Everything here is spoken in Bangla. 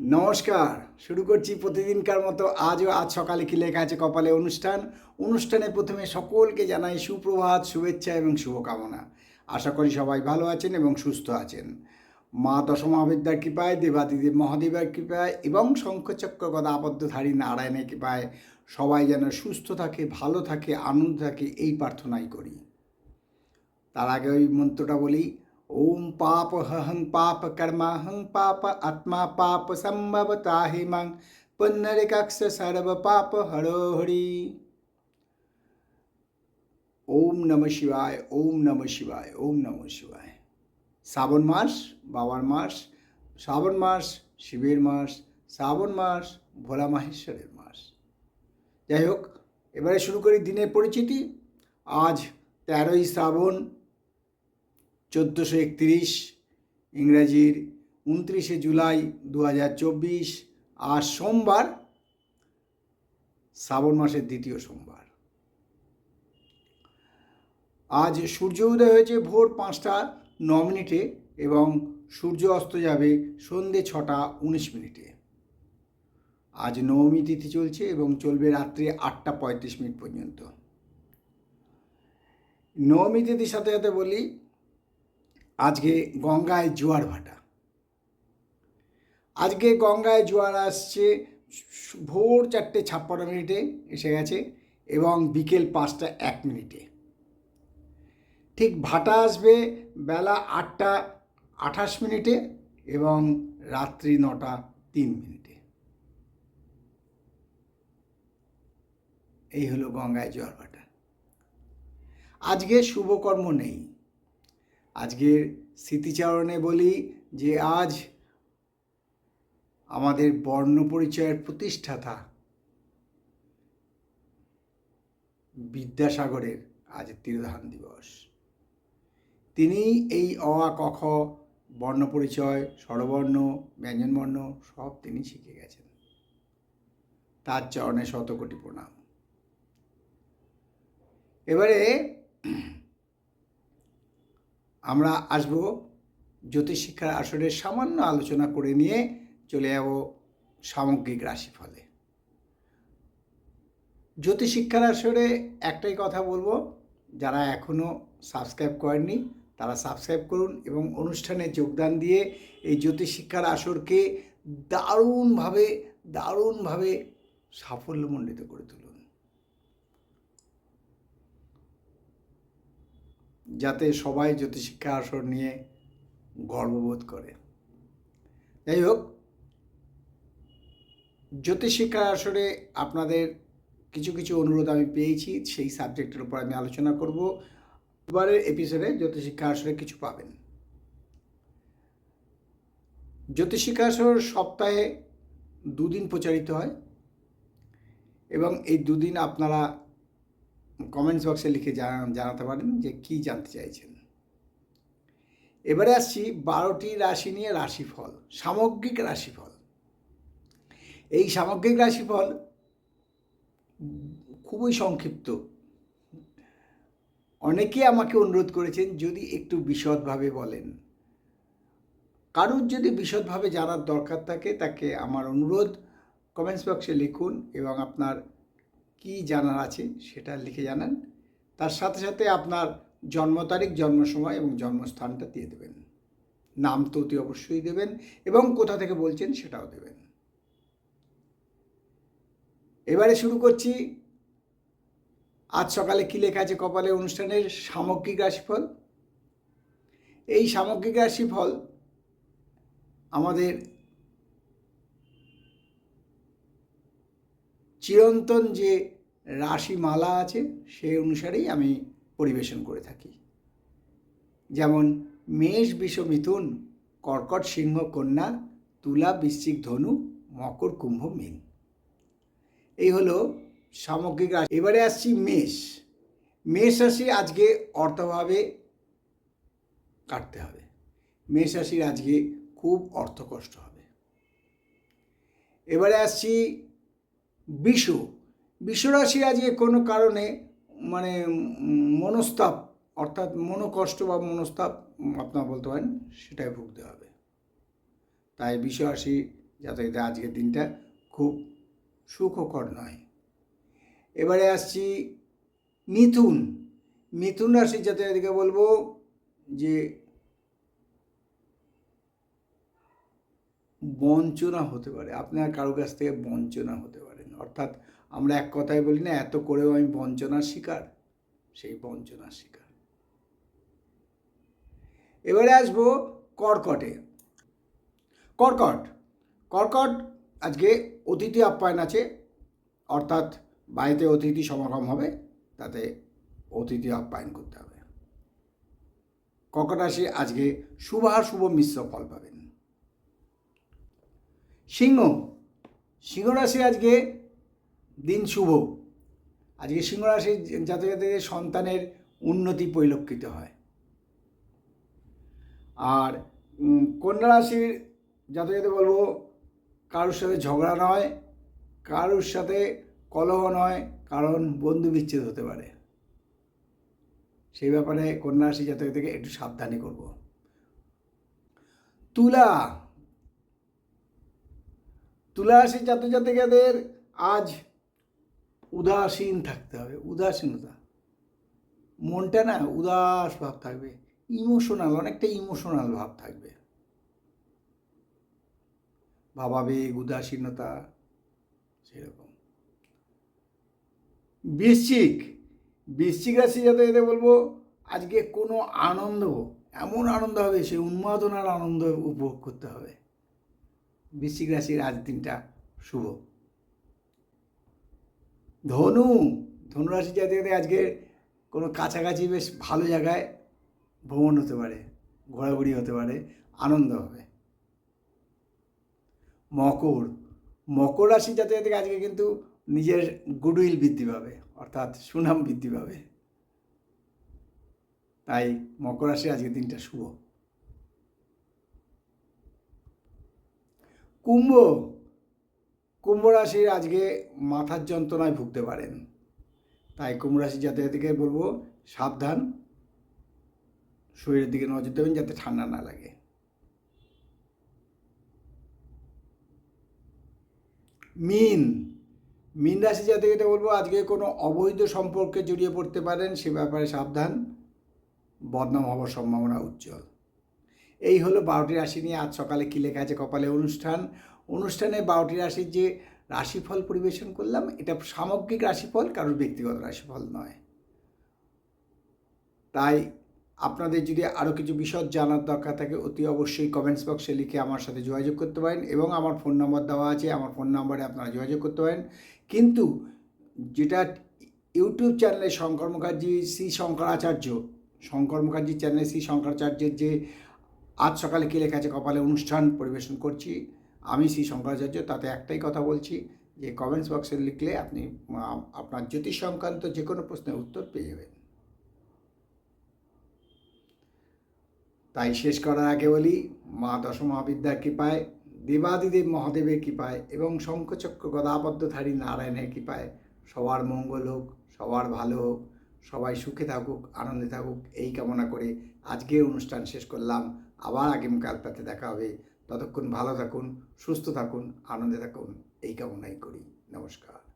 নমস্কার, শুরু করছি প্রতিদিনকার মতো আজও আজ সকালে কি লেখা আছে কপালে অনুষ্ঠান। অনুষ্ঠানে প্রথমে সকলকে জানাই সুপ্রভাত, শুভেচ্ছা এবং শুভকামনা। আশা করি সবাই ভালো আছেন এবং সুস্থ আছেন। মা দশমহাবিদ্যার কৃপায়, দেবাদিদেব মহাদেবের কৃপায় এবং শঙ্খচক্র আবদ্ধধারী নারায়ণের কৃপায় সবাই যেন সুস্থ থাকে, ভালো থাকে, আনন্দ থাকে, এই প্রার্থনাই করি। তার আগে ওই মন্ত্রটা বলি ওম পাপ হহং পাপ কর্মাহং পাপ আত্মা পাপ সম্ভব তাহিমাং পুনরিকাক্ষ সর্ব পাপ হরো হরি ওম নম শিবায় ওম নম শিবায় ওম নম শিবায় শ্রাবণ মাস বাবার মাস শ্রাবণ মাস শিবের মাস শ্রাবণ মাস ভোলা মাহেশ্বরের মাস যাই হোক এবারে শুরু করি দিনের পরিচিতি আজ তেরোই শ্রাবণ চোদ্দোশো একত্রিশ, ইংরাজির উনত্রিশে জুলাই দু হাজার চব্বিশ আর সোমবার শ্রাবণ মাসের দ্বিতীয় সোমবার। আজ সূর্য উদয় হয়েছে ভোর পাঁচটা ন মিনিটে এবং সূর্য অস্ত যাবে সন্ধে ছটা উনিশ মিনিটে। আজ নবমী তিথি চলছে এবং চলবে রাত্রি আটটা পঁয়ত্রিশ মিনিট পর্যন্ত। নবমী তিথির সাথে সাথে বলি আজকে গঙ্গায় জোয়ার ভাটা। আজকে গঙ্গায় জোয়ার আসছে ভোর চারটে ছাপ্পান্ন মিনিটে এসে গেছে এবং বিকেল পাঁচটা এক মিনিটে। ঠিক ভাটা আসবে বেলা আটটা আঠাশ মিনিটে এবং রাত্রি নটা তিন মিনিটে। এই হলো গঙ্গায় জোয়ার ভাটা। আজকে শুভকর্ম নেই। আজকের স্মৃতিচারণে বলি যে আজ আমাদের বর্ণ পরিচয়ের প্রতিষ্ঠাতা বিদ্যাসাগরের আজ তিরোধান দিবস। তিনি এই অ, আ, ক, খ বর্ণ পরিচয় স্বরবর্ণ, ব্যঞ্জনবর্ণ সব তিনি শিখে গেছেন। তার চরণে শতকোটি প্রণাম। এবারে আমরা আসব জ্যোতিষশিক্ষার আসরের সামান্য আলোচনা করে নিয়ে চলে যাব সামগ্রিক রাশিফলে। জ্যোতিষশিক্ষার আসরে একটাই কথা বলব, যারা এখনও সাবস্ক্রাইব করেননি তারা সাবস্ক্রাইব করুন এবং অনুষ্ঠানে যোগদান দিয়ে এই জ্যোতিষশিক্ষার আসরকে দারুণভাবে দারুণভাবে সাফল্যমণ্ডিত করে তুলুন। যাতে সবাই জ্যোতিষিক্ষা আসর নিয়ে গর্ববোধ করে। যাই হোক, জ্যোতিষিক্ষা আসরে আপনাদের কিছু কিছু অনুরোধ আমি পেয়েছি, সেই সাবজেক্টের উপর আমি আলোচনা করব। এবারের এপিসোডে জ্যোতিষিক্ষা আসরে কিছু পাবেন। জ্যোতিষিক্ষা আসর সপ্তাহে দুদিন প্রচারিত হয় এবং এই দুদিন আপনারা কমেন্টস বক্সে লিখে জানাতে পারেন যে কি জানতে চাইছেন। এবারে আসছি বারোটি রাশি নিয়ে রাশিফল, সামগ্রিক রাশিফল। এই সামগ্রিক রাশিফল খুবই সংক্ষিপ্ত। অনেকে আমাকে অনুরোধ করেছেন যদি একটু বিশদভাবে বলেন। কারুর যদি বিশদভাবে জানার দরকার থাকে তাকে আমার অনুরোধ কমেন্টস বক্সে লিখুন এবং আপনার কি জানার আছে সেটা লিখে জানান। তার সাথে সাথে আপনার জন্ম তারিখ, জন্ম সময় এবং জন্মস্থানটা দিয়ে দেবেন। নাম তো অতি অবশ্যই দেবেন এবং কোথা থেকে বলছেন সেটাও দেবেন। এবারে শুরু করছি। আজ সকালে কী লেখা আছে কপালে অনুষ্ঠানের সামগ্রিক রাশিফল? এই সামগ্রিক রাশিফল আমাদের চিরন্তন যে রাশিমালা আছে, সেই অনুসারেই আমি পরিবেশন করে থাকি। যেমন মেষ, বিষ, মিথুন, কর্কট, সিংহ, কন্যা, তুলা, বৃশ্চিক, ধনু, মকর, কুম্ভ, মীন। এই হলো সামগ্রিক রাশি। এবারে আসছি মেষ। মেষ রাশি আজকে অর্থভাবে কাটতে হবে। মেষ রাশির আজকে খুব অর্থকষ্ট হবে। এবারে আসছি বিষ বিশ্বরাশি আজকে কোনো কারণে মানে মনস্তাপ, অর্থাৎ মনোকষ্ট বা মনস্তাপ আপনারা বলতে পারেন সেটাই ভুগতে হবে। তাই বিশ্বরাশি যাতে আজকের দিনটা খুব সুখকর নয়। এবারে আসছি মিথুন। মিথুন রাশির জাতকদেরকে বলব যে বঞ্চনা হতে পারে। আপনার কারও কাছ থেকে বঞ্চনা হতে পারেন অর্থাৎ আমরা এক কথায় বলি না, এত করেও আমি বঞ্চনার শিকার, সেই বঞ্চনার শিকার। এবারে আসব কর্কটে। কর্কট কর্কট আজকে অতিথি আপ্যায়ন আছে, অর্থাৎ বাড়িতে অতিথি সমাগম হবে, তাতে অতিথি আপ্যায়ন করতে হবে। কর্কট রাশি আজকে শুভাশুভ মিশ্র ফল পাবেন। সিংহ সিংহ রাশি আজকে দিন শুভ। আজকে সিংহ রাশির জাতক জাতিদের সন্তানের উন্নতি পরিলক্ষিত হয়। আর কন্যা রাশির যাতে বলব, কারোর সাথে ঝগড়া নয়, কারোর সাথে কলহ নয়, কারণ বন্ধু বিচ্ছেদ হতে পারে। সেই ব্যাপারে কন্যা রাশি জাতক থেকে একটু সাবধানী করব। তুলা। তুলা রাশির জাতক জাতিকাদের আজ উদাসীন থাকতে হবে, উদাসীনতা। মনটা না উদাস ভাব থাকবে, ইমোশনাল, অনেকটা ইমোশনাল ভাব থাকবে। ভাবাবেগ উদাসীনতা, সেরকম। বৃশ্চিক বৃশ্চিক রাশি যাতে এতে বলব, আজকে কোনো আনন্দ, এমন আনন্দ হবে সে উন্মাদনার আনন্দ উপভোগ করতে হবে। বৃশ্চিক রাশির আজ দিনটা শুভ। ধনু, ধনুরাশি জাতীয়দের আজকে কোনো কাছাকাছি বেশ ভালো জায়গায় ভ্রমণ হতে পারে, ঘোরাঘুরি হতে পারে, আনন্দ হবে। মকর মকর রাশি জাতীয় থেকে আজকে কিন্তু নিজের গুডউইল বৃদ্ধি পাবে, অর্থাৎ সুনাম বৃদ্ধি পাবে। তাই মকর রাশি আজকের দিনটা শুভ। কুম্ভ কুম্ভ রাশির আজকে মাথার যন্ত্রণায় ভুগতে পারেন। তাই কুম্ভ রাশি জাতীয় থেকে বলব, সাবধান। শরীরের দিকে নজর দেবেন যাতে ঠান্ডা না লাগে। মিন। মিন রাশি জাতক এটা বলব, আজকে কোনো অবৈধ সম্পর্কে জড়িয়ে পড়তে পারেন, সে ব্যাপারে সাবধান। বদনাম হওয়ার সম্ভাবনা উজ্জ্বল। এই হলো বারোটি রাশি নিয়ে আজ সকালে কী লেখা আছে কপালে অনুষ্ঠান। অনুষ্ঠানে বারোটি রাশির যে রাশিফল পরিবেশন করলাম, এটা সামগ্রিক রাশিফল, কারোর ব্যক্তিগত রাশিফল নয়। তাই আপনাদের যদি আরও কিছু বিশদ জানার দরকার থাকে, অতি অবশ্যই কমেন্টস বক্সে লিখে আমার সাথে যোগাযোগ করতে পারেন এবং আমার ফোন নম্বর দেওয়া আছে, আমার ফোন নম্বরে আপনারা যোগাযোগ করতে পারেন। কিন্তু যেটা ইউটিউব চ্যানেলে শঙ্কর মুখার্জি শ্রী শঙ্করাচার্য, শঙ্কর মুখার্জি চ্যানেলে শ্রী শঙ্করাচার্যের যে আজ সকালে কী লেখা আছে, কপালে অনুষ্ঠান পরিবেশন করছি। আমি শ্রী শঙ্করাচার্য, তাতে একটাই কথা বলছি যে কমেন্টস বক্সে লিখলে আপনি আপনার জ্যোতিষ সংক্রান্ত যে কোনো প্রশ্নের উত্তর পেয়ে যাবেন। তাই শেষ করার আগে বলি, মা দশমহাবিদ্যার কৃপায়, দেবাদিদেব মহাদেবের কৃপায় এবং শঙ্খচক্র গদাবদ্ধধারী নারায়ণের কৃপায় সবার মঙ্গল হোক, সবার ভালো হোক, সবাই সুখে থাকুক, আনন্দে থাকুক, এই কামনা করে আজকের অনুষ্ঠান শেষ করলাম। আবার আগামীকাল তাতে দেখা হবে। ততক্ষণ ভালো থাকুন সুস্থ থাকুন আনন্দে থাকুন। এই কামনাই করি। নমস্কার।